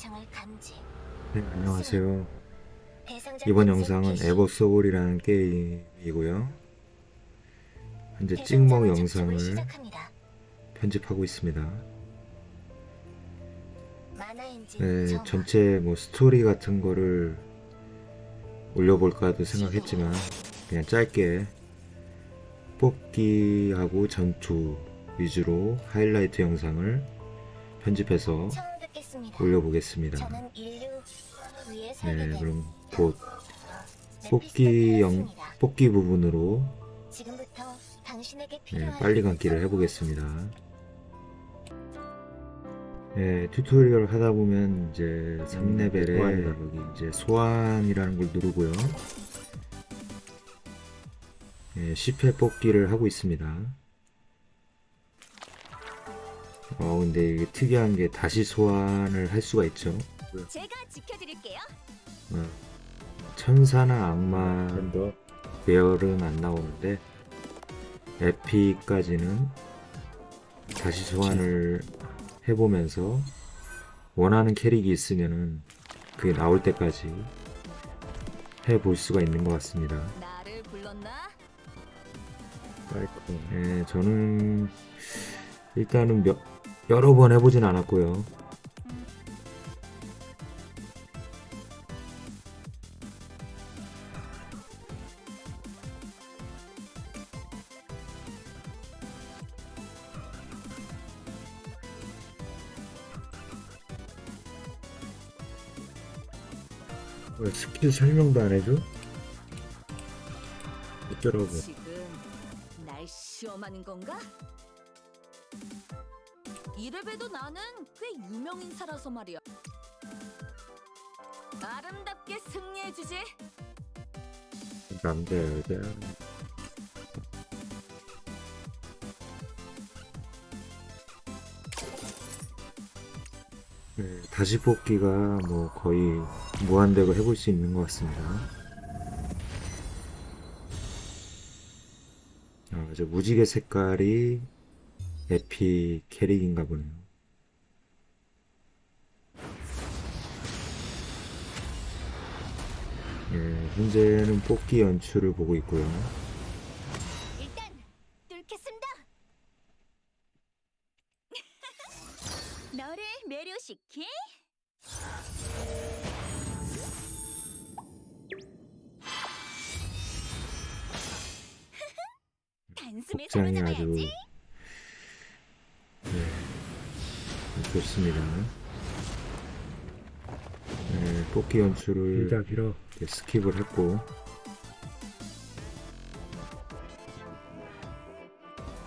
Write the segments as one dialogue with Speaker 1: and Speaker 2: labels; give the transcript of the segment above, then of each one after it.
Speaker 1: 요청을 감지.
Speaker 2: 네, 안녕하세요. 이번 영상은. 에버서울이라는 게임이고요. 현재 찍먹 영상을. 편집하고 있습니다. 네. 전체 뭐 스토리 같은 거를 올려볼까도 생각했지만 그냥 짧게 뽑기하고 전투 위주로 하이라이트 영상을 편집해서. 올려보겠습니다. 네,
Speaker 1: 된
Speaker 2: 그럼 곧
Speaker 1: 메피스토
Speaker 2: 뽑기 영. 뽑기 부분으로 네, 빨리 감기를 해보겠습니다. 네, 튜토리얼 하다 보면 이제 3레벨에
Speaker 3: 소환이다.
Speaker 2: 여기 이제 소환이라는 걸 누르고요. 네, 10회 뽑기를 하고 있습니다. 어, 근데 이게 특이한 게 다시 소환을 할 수가 있죠.
Speaker 1: 제가 지켜드릴게요.
Speaker 2: 어, 천사나 악마
Speaker 3: 랜더
Speaker 2: 배열은 안 나오는데 에픽까지는 다시 소환을 해보면서 원하는 캐릭이 있으면은 그게 나올 때까지 해볼 수가 있는 것 같습니다.
Speaker 1: 나를 불렀나?
Speaker 3: 사이코
Speaker 2: 예, 저는 일단은 몇, 여러 번 해보진 않았고요. 왜 스킬 설명도 안 해줘? 어쩌라고.
Speaker 1: 지금 날 시험하는 건가? 이래봬도 나는 꽤 유명 인사라서 말이야. 아름답게 승리해주지.
Speaker 2: 남자 여자 네, 다시 뽑기가 뭐 거의 무한대로 해볼 수 있는 것 같습니다. 아, 이제 무지개 색깔이 에피 캐릭인가 보네요. 예, 현재는 뽑기 연출을 보고 있고요. 네, 좋습니다. 네, 뽑기 연출을
Speaker 3: 길어
Speaker 2: 이렇게 스킵을 했고.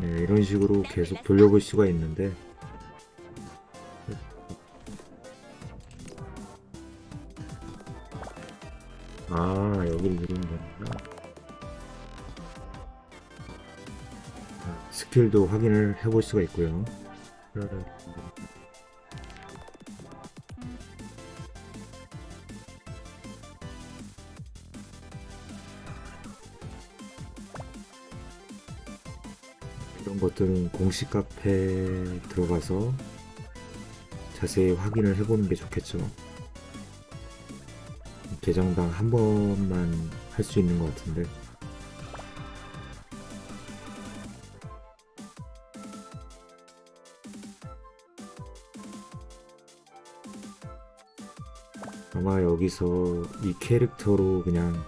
Speaker 2: 네, 이런 식으로 계속 돌려볼 수가 있는데. 아 여기를 누르면 되는구나 자, 스킬도 확인을 해볼 수가 있고요 이런 것들은 공식 카페에 들어가서 자세히 확인을 해보는 게 좋겠죠. 계정당 한 번만 할 수 있는 것 같은데. 아마 여기서 이 캐릭터로 그냥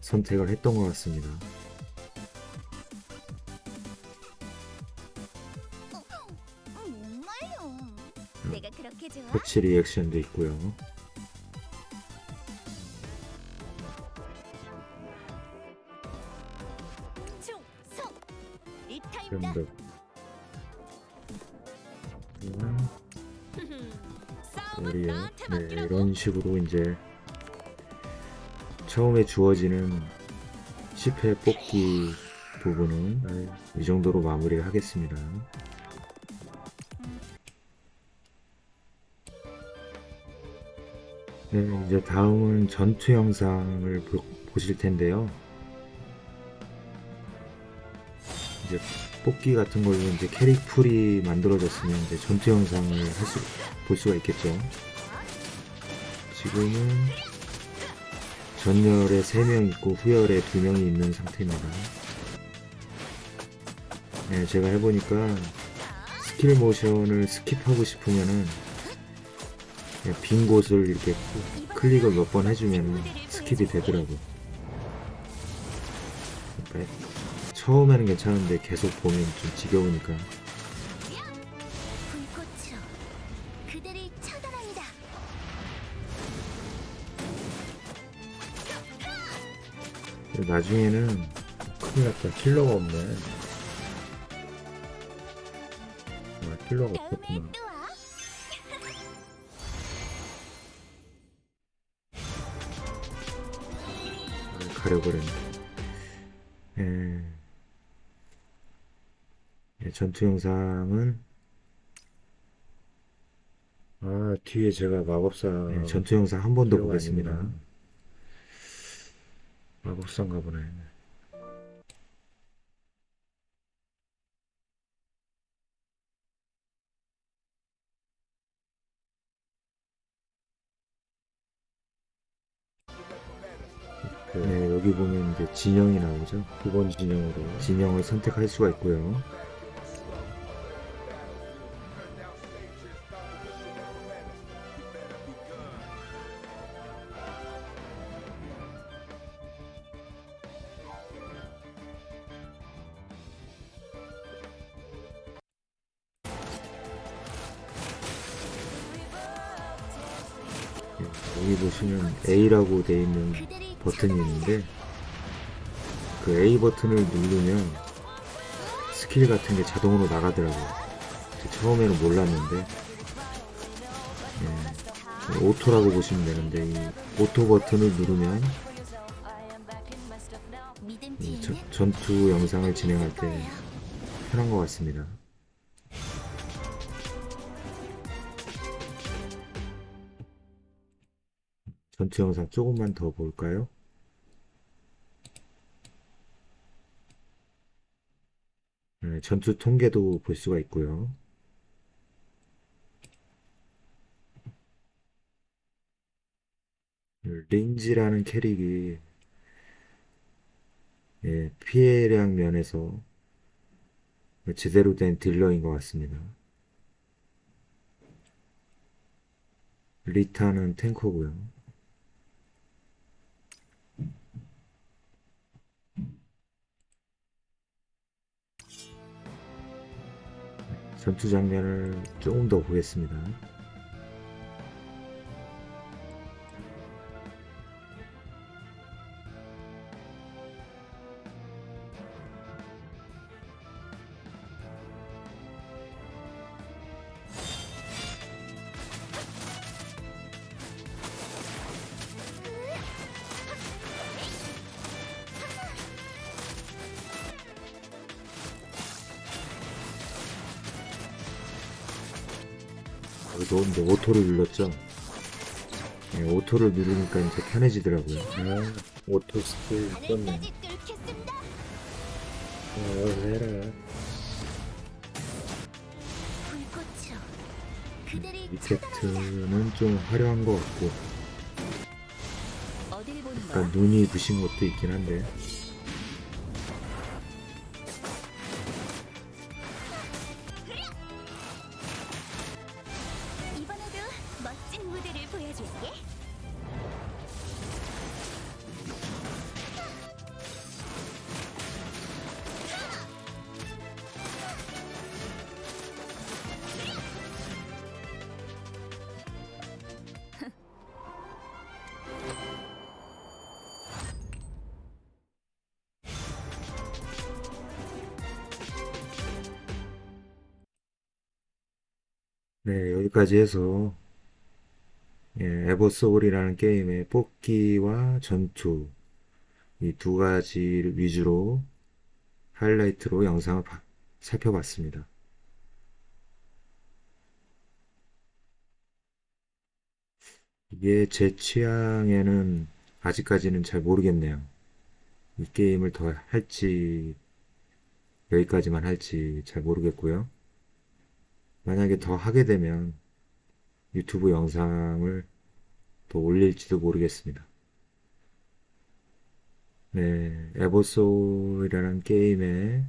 Speaker 2: 선택을 했던 것 같습니다. 터치 리액션도 있고요. 우리 네. 이런 식으로 이제 처음에 주어지는 10회 뽑기 부분은 이 정도로 마무리를 하겠습니다. 네, 이제 다음은 전투 영상을 보, 보실 텐데요. 이제 뽑기 같은 걸로 이제 캐릭 풀이 만들어졌으면 이제 전투 영상을 할 수, 볼 수가 있겠죠. 지금은 전열에 3명 있고 후열에 2명이 있는 상태입니다. 네, 제가 해보니까 스킬 모션을 스킵하고 싶으면은 그냥 빈 곳을 이렇게 클릭을 몇 번 해주면 스킵이 되더라고요. 그러니까 처음에는 괜찮은데 계속 보면 좀 지겨우니까 나중에는 큰일 났다. 킬러가 없네. 아, 킬러가 없었구나. 아, 가려버렸네. 예. 예, 전투 영상은
Speaker 4: 아, 뒤에 제가 마법사
Speaker 2: 예, 전투 영상 한 번 더 보겠습니다. 마법사인가 보네.
Speaker 4: 그
Speaker 2: 네, 여기 보면 이제 진영이 나오죠.
Speaker 4: 기본 진영으로
Speaker 2: 진영을 선택할 수가 있고요. 여기 보시면 A라고 되어 있는 버튼이. 있는데 그 A 버튼을 누르면 스킬 같은 게 자동으로 나가더라고요. 저 처음에는 몰랐는데 예, 오토라고 보시면 되는데 이 오토 버튼을 누르면 저- 전투 영상을 진행할 때 편한 것 같습니다. 전투 영상 조금만 더 볼까요? 네, 전투 통계도 볼 수가 있고요. 린지라는 캐릭이 예, 피해량 면에서 제대로 된 딜러인 것 같습니다. 리타는 탱커고요. 전투 장면을 조금 더 보겠습니다. 여기서 이제 오토를 눌렀죠. 예, 오토를 누르니까 이제 편해지더라고요.
Speaker 4: 아, 오토 스킬
Speaker 3: 뚫겠습니다.
Speaker 4: 아, 해라
Speaker 2: 이펙트는 좀 화려한 것 같고 약간? 눈이 부신 것도 있긴 한데 네 여기까지 해서 예, 에버소울이라는 게임의 뽑기와 전투 이 두 가지 위주로 하이라이트로 영상을 봐- 살펴봤습니다. 이게 제 취향에는 아직까지는 잘 모르겠네요. 이 게임을 더 할지 여기까지만 할지 잘 모르겠고요. 만약에 더 하게 되면 유튜브 영상을 더 올릴지도 모르겠습니다. 네, 에버소울이라는 게임의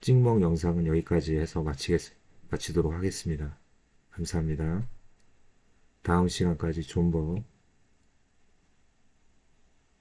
Speaker 2: 찍먹 영상은 여기까지 해서 마치겠, 마치도록 하겠습니다. 감사합니다. 다음 시간까지 존버